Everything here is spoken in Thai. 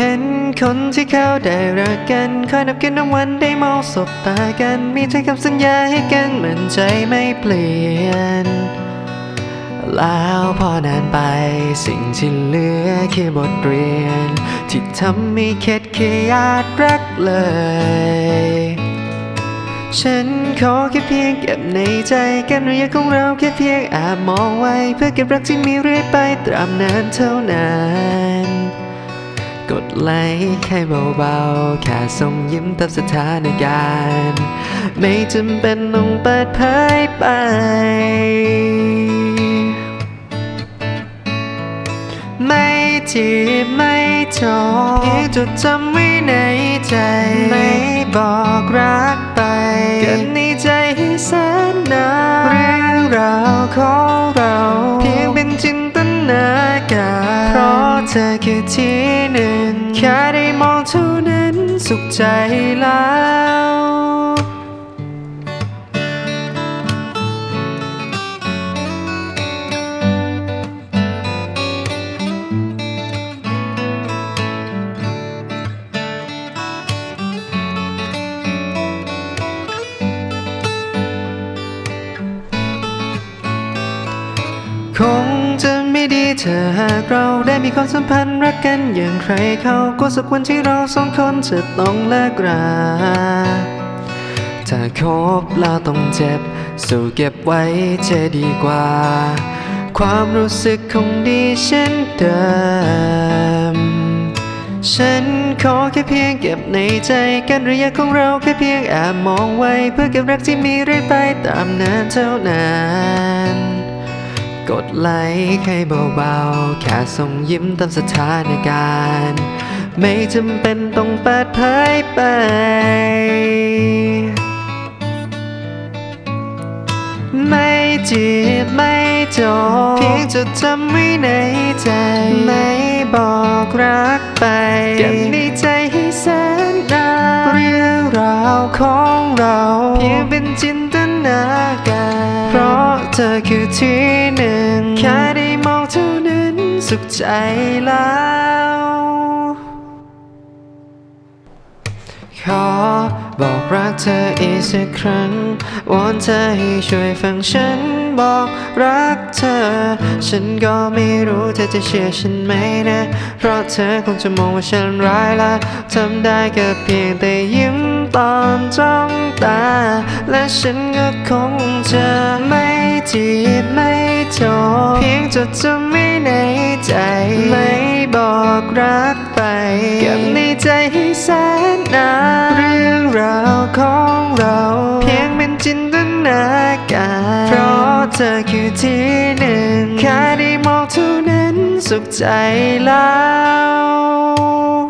เห็นคนที่เขาได้รักกันคอยนับกันน้ำวันได้มองสบตากัน มีใจคำสัญญาให้กันเหมือนใจไม่เปลี่ยน แล้วพอนานไปสิ่งที่เหลือคือบทเรียน ที่ทำให้เข็ดขยาดรักเลย ฉันขอแค่เพียงเก็บในใจกันระยะของเราแค่เพียงแอบมองไว้ เพื่อเก็บรักที่มีเรื่อยไปตราบนานเท่านั้น กดไลค์ให้เบาๆ แค่ส่งยิ้มตามสถานการณ์ ไม่จำเป็นต้องเปิดเผยไป ไม่จีบไม่จบเพียงจดจำไว้ในใจ ไม่บอกรักไปเก็บในใจให้แสนนานเรื่องราวของเรา เพียงเป็นจินตนาการ เพราะเธอคือที่หนึ่ง แค่ได้มองเท่านั้นสุขใจแล้วคง ไม่ดีเธอหากเราได้มีความสัมพันธ์รักกันอย่างใครเขาก็สักวันที่เราสองคนจะต้องเลิกราถ้าคบแล้วต้องเจ็บ สู้เก็บไว้จะดีกว่า ความรู้สึกคงดีเช่นเดิม ฉันขอแค่เพียงเก็บในใจกันระยะของเราแค่เพียงแอบมองไว้ เพื่อเก็บรักที่มีเรื่อยไปตามนานเท่านั้น กดไลค์ให้เบาๆ แค่ส่งยิ้มตามสถานการณ์ ไม่จำเป็นต้องเปิดเผยไป ไม่จีบไม่จบเพียงจดจำไว้ในใจ ไม่บอกรักไป เก็บในใจให้แสนนานเรื่องราวของเรา เพียงเป็นจินตนาการเพราะ ธอคือที่หนึ่ง แค่ได้มองเท่านั้นสุขใจแล้ว ขอบอกรักเธออีกสักครั้งวอนเธอให้ช่วยฟังฉัน บอกรักเธอ ฉันก็ไม่รู้เธอจะเชื่อฉันไหมนะ เพราะเธอคงจะมองว่าฉันร้ายละทำได้แค่เพียงแต่ยิ้มตอนจ้องตา และฉันก็คงจะไม่จีบไม่จบเพียงจดจำไว้ในใจ ไม่บอกรักไป เก็บในใจให้แสนนานเรื่องราวของเรา เพียงเป็นจินต เธอคือที่หนึ่งแค่ได้มองเท่านั้นสุขใจแล้ว